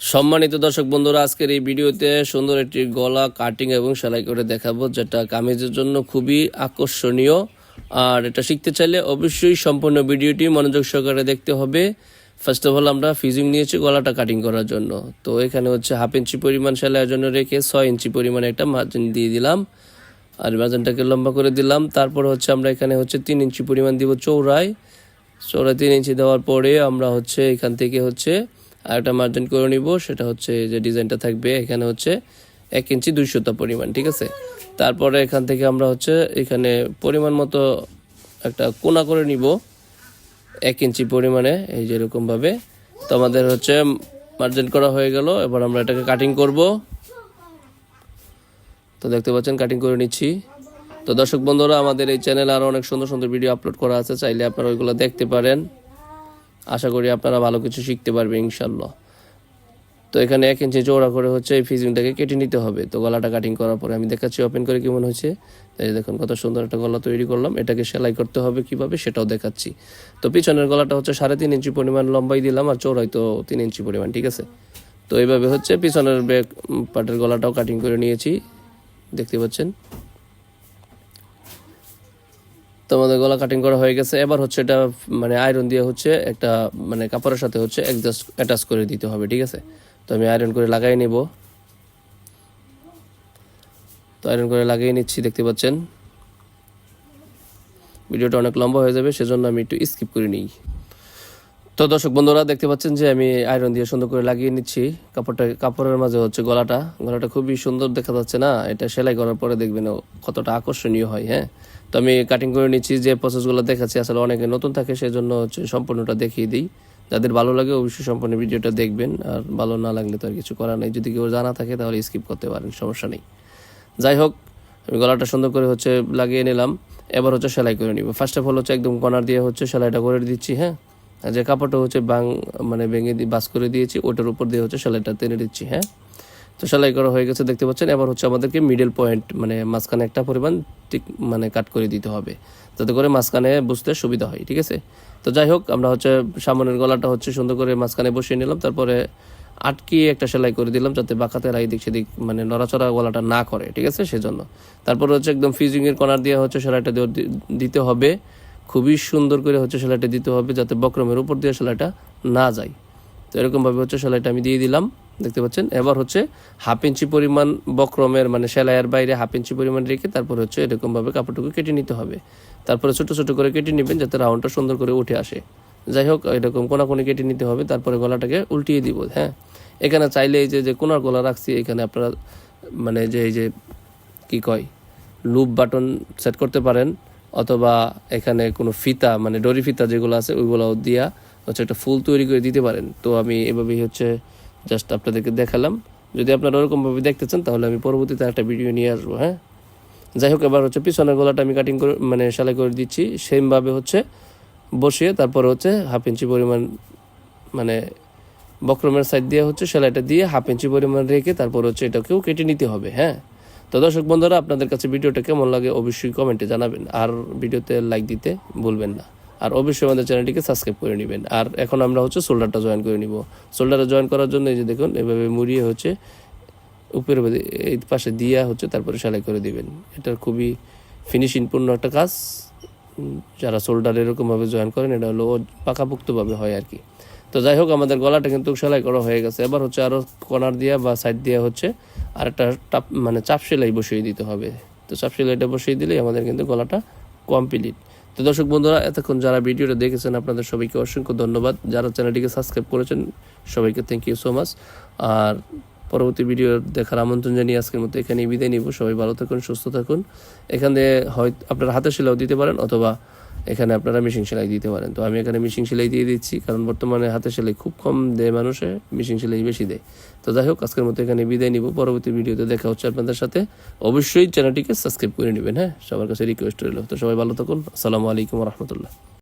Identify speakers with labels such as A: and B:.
A: সম্মানিত দর্শক বন্ধুরা, আজকের এই ভিডিওতে সুন্দর একটি গলা কাটিং এবং সেলাই করে দেখাবো, যেটা কামিজের জন্য খুবই আকর্ষণীয়। আর এটা শিখতে চাইলে অবশ্যই সম্পূর্ণ ভিডিওটি মনোযোগ সহকারে দেখতে হবে। ফার্স্ট অফ অল আমরা ফিজিং নিয়েছি গলাটা কাটিং করার জন্য। তো এখানে হচ্ছে হাফ ইঞ্চি পরিমাণ সেলাইয়ের জন্য রেখে ছয় ইঞ্চি পরিমাণে একটা মার্জিন দিয়ে দিলাম। আর মার্জিনটাকে লম্বা করে দিলাম। তারপর হচ্ছে আমরা এখানে হচ্ছে তিন ইঞ্চি পরিমাণ দিব চৌড়ায় চৌড়া তিন ইঞ্চি দেওয়ার পরে আমরা হচ্ছে এখান থেকে হচ্ছে আর একটা মার্জিন করে নিব, সেটা হচ্ছে যে ডিজাইনটা থাকবে, এখানে হচ্ছে এক ইঞ্চি দুইশোটা পরিমাণ, ঠিক আছে? তারপরে এখান থেকে আমরা হচ্ছে এখানে পরিমাণ মতো একটা কোনা করে নিব, এক ইঞ্চি পরিমাণে, এই যে এরকমভাবে। তো আমাদের হচ্ছে মার্জিন করা হয়ে গেল, এবার আমরা এটাকে কাটিং করব। তো দেখতে পাচ্ছেন কাটিং করে নিচ্ছি। তো দর্শক বন্ধুরা, আমাদের এই চ্যানেলে আরও অনেক সুন্দর সুন্দর ভিডিও আপলোড করা আছে, চাইলে আপনারা ওইগুলো দেখতে পারেন। আশা করি আপনারা ভালো কিছু শিখতে পারবেন ইনশাল্লাহ তো এখানে এক ইঞ্চি চৌড়া করে হচ্ছে এই ফিজিংটাকে কেটে নিতে হবে। তো গলাটা কাটিং করার পরে আমি দেখাচ্ছি ওপেন করে কেমন হয়েছে। এই দেখুন, কত সুন্দর একটা গলা তৈরি করলাম। এটাকে সেলাই করতে হবে কীভাবে সেটাও দেখাচ্ছি। তো পিছনের গলাটা হচ্ছে সাড়ে তিন ইঞ্চি পরিমাণ লম্বাই দিলাম আর চৌড়াই তো তিন ইঞ্চি পরিমাণ, ঠিক আছে? তো এইভাবে হচ্ছে পিছনের ব্যাক পার্টের গলাটাও কাটিং করে নিয়েছি। দেখতে পাচ্ছেন? তো আমাদের গলা কাটিং করা হয়ে গেছে। এবার হচ্ছে এটা মানে আয়রন দিয়ে হচ্ছে একটা মানে কাপড়ের সাথে হচ্ছে অ্যাডজাস্ট অ্যাটাচ করে দিতে হবে, ঠিক আছে? তো আমি আয়রন করে লাগাই নিব। তো আয়রন করে লাগিয়ে নিচ্ছি, দেখতে পাচ্ছেন? ভিডিওটা অনেক লম্বা হয়ে যাবে, সেজন্য আমি একটু স্কিপ করে নিই। তো দর্শক বন্ধুরা, দেখতে পাচ্ছেন যে আমি আয়রন দিয়ে সুন্দর করে লাগিয়ে নিচ্ছি। কাপড়টা, কাপড়ের মাঝে হচ্ছে গলাটা। গলাটা খুবই সুন্দর দেখা যাচ্ছে না? এটা সেলাই করার পরে দেখবেন কতটা আকর্ষণীয় হয় হ্যাঁ? তো আমি কাটিং করে নিচ্ছি, যে প্রসেসগুলো দেখাচ্ছি, আসলে অনেকে নতুন থাকে, সেজন্য হচ্ছে সম্পূর্ণটা দেখিয়ে দিই। যাদের ভালো লাগে অবশ্যই সম্পূর্ণ ভিডিওটা দেখবেন, আর ভালো না লাগলে তো আর কিছু করার নেই। যদি কেউ জানা থাকে, তাহলে স্কিপ করতে পারেন, সমস্যা নেই। যাই হোক, আমি গলাটা সুন্দর করে হচ্ছে লাগিয়ে নিলাম। এবার হচ্ছে সেলাই করে নিব। ফার্স্ট অফ অল হচ্ছে একদম কর্নার দিয়ে হচ্ছে সেলাইটা করে দিচ্ছি হ্যাঁ? যে কাপড়টা হচ্ছে বাং মানে ভেঙে দিয়ে বাস করে দিয়েছি, ওটার উপর দিয়ে হচ্ছে সেলাইটা টেনে দিচ্ছি হ্যাঁ? তো সেলাই করা হয়ে গেছে, দেখতে পাচ্ছেন। এবার হচ্ছে আমাদেরকে মিডল পয়েন্ট মানে মাঝখানে একটা পরিমাণ ঠিক মানে কাট করে দিতে হবে। যাতে করে মাঝখানে বুঝতে সুবিধা হয়, ঠিক আছে? তো যাই হোক, আমরা হচ্ছে সামনের গলাটা হচ্ছে সুন্দর করে মাঝখানে বসিয়ে নিলাম, তারপরে আটকিয়ে একটা সেলাই করে দিলাম, যাতে বাঁকাতে রাই দিক সেদিক মানে নড়াচড়া গলাটা না করে, ঠিক আছে? সেজন্য। তারপরে হচ্ছে একদম ফিজিংয়ের কর্নার দিয়ে হচ্ছে সেলাইটা দিতে হবে। খুবই সুন্দর করে হচ্ছে সেলাইটা দিতে হবে যাতে বক্রমের উপর দিয়ে সেলাইটা না যায়। তো এরকমভাবে হচ্ছে সেলাইটা আমি দিয়ে দিলাম, দেখতে পাচ্ছেন? এবার হচ্ছে হাফ ইঞ্চি পরিমাণ বক্রমের মানে সেলাইয়ের বাইরে হাফ ইঞ্চি পরিমাণ রেখে তারপর হচ্ছে এরকমভাবে কাপড়টুকু কেটে নিতে হবে। তারপরে ছোট ছোট করে কেটে নেবেন যাতে রাউন্ডটা সুন্দর করে উঠে আসে। যাই হোক, এরকম কোনাকুনি কেটে নিতে হবে, তারপরে গলাটাকে উল্টিয়ে দিব হ্যাঁ? এখানে চাইলে এই যে যে কোনার গলা রাখছি, এখানে আপনারা মানে যে, এই যে, কি কয়, লুপ বাটন সেট করতে পারেন। অথবা এখানে কোনো ফিতা মানে ডরি ফিতা যেগুলো আছে ওইগুলো দিয়া হচ্ছে একটা ফুল তৈরি করে দিতে পারেন। তো আমি এভাবেই হচ্ছে জাস্ট আপনাদেরকে দেখালাম। যদি আপনারা ওরকমভাবে দেখতে চান, তাহলে আমি পরবর্তীতে একটা ভিডিও নিয়ে আসব হ্যাঁ? যাই হোক, এবার হচ্ছে পিছনের গলাটা আমি কাটিং করে মানে সেলাই করে দিচ্ছি। সেমভাবে হচ্ছে বসিয়ে তারপরে হচ্ছে হাফ ইঞ্চি পরিমাণ মানে বক্রমের সাইড দিয়ে হচ্ছে সেলাইটা দিয়ে হাফ ইঞ্চি পরিমাণ রেখে তারপর হচ্ছে এটাকেও কেটে নিতে হবে হ্যাঁ? তো দর্শক বন্ধুরা, আপনাদের কাছে ভিডিওটা কেমন লাগে অবশ্যই কমেন্টে জানাবেন। আর ভিডিওতে লাইক দিতে ভুলবেন না। আর অবশ্যই আমাদের চ্যানেলটিকে সাবস্ক্রাইব করে নেবেন। আর এখন আমরা হচ্ছে শোল্ডারটা জয়েন করে নিব। শোল্ডারটা জয়েন করার জন্য এই যে দেখুন, এভাবে মুড়িয়ে হচ্ছে উপরে এই পাশে দিয়া হচ্ছে, তারপরে সেলাই করে দিবেন। এটা খুবই ফিনিশিংপূর্ণ একটা কাজ। যারা শোল্ডার এরকমভাবে জয়েন করেন, এটা হলো পাকাপোক্তভাবে হয় আর কি। তো যাই হোক, আমাদের গলাটা কিন্তু সেলাই করা হয়ে গেছে। এবার হচ্ছে আরও কর্নার দিয়া বা সাইড দিয়ে হচ্ছে আর একটা টাপ মানে চাপ সেলাই বসিয়ে দিতে হবে। তো চাপ সেলাইটা বসিয়ে দিলেই আমাদের কিন্তু গলাটা কমপ্লিট তো দর্শক বন্ধুরা, এতক্ষণ যারা ভিডিওটা দেখেছেন, আপনাদের সবাইকে অসংখ্য ধন্যবাদ। যারা চ্যানেলটিকে সাবস্ক্রাইব করেছেন, সবাইকে থ্যাংক ইউ সো মাচ আর পরবর্তী ভিডিও দেখার আমন্ত্রণ জানিয়ে আজকের মতো এখানেই বিদায় নিব। সবাই ভালো থাকুন, সুস্থ থাকুন। এখানে হয় আপনারা হাতে সেলাইও দিতে পারেন অথবা এখানে আপনারা মেশিন সেলাই দিতে পারেন। তো আমি এখানে মেশিন সেলাই দিয়ে দিচ্ছি, কারণ বর্তমানে হাতে সেলাই খুব কম দেয় মানুষে মেশিন সেলাই বেশি দেয়। তো যাই হোক, আজকের মতো এখানে বিদায় নিব। পরবর্তী ভিডিওতে দেখা হচ্ছে আপনাদের সাথে। অবশ্যই চ্যানেলটিকে সাবস্ক্রাইব করে নেবেন হ্যাঁ? সবার কাছে রিকোয়েস্ট রইল। তো সবাই ভালো থাকুন। আসসালামু আলাইকুম রহমতুল্লাহ।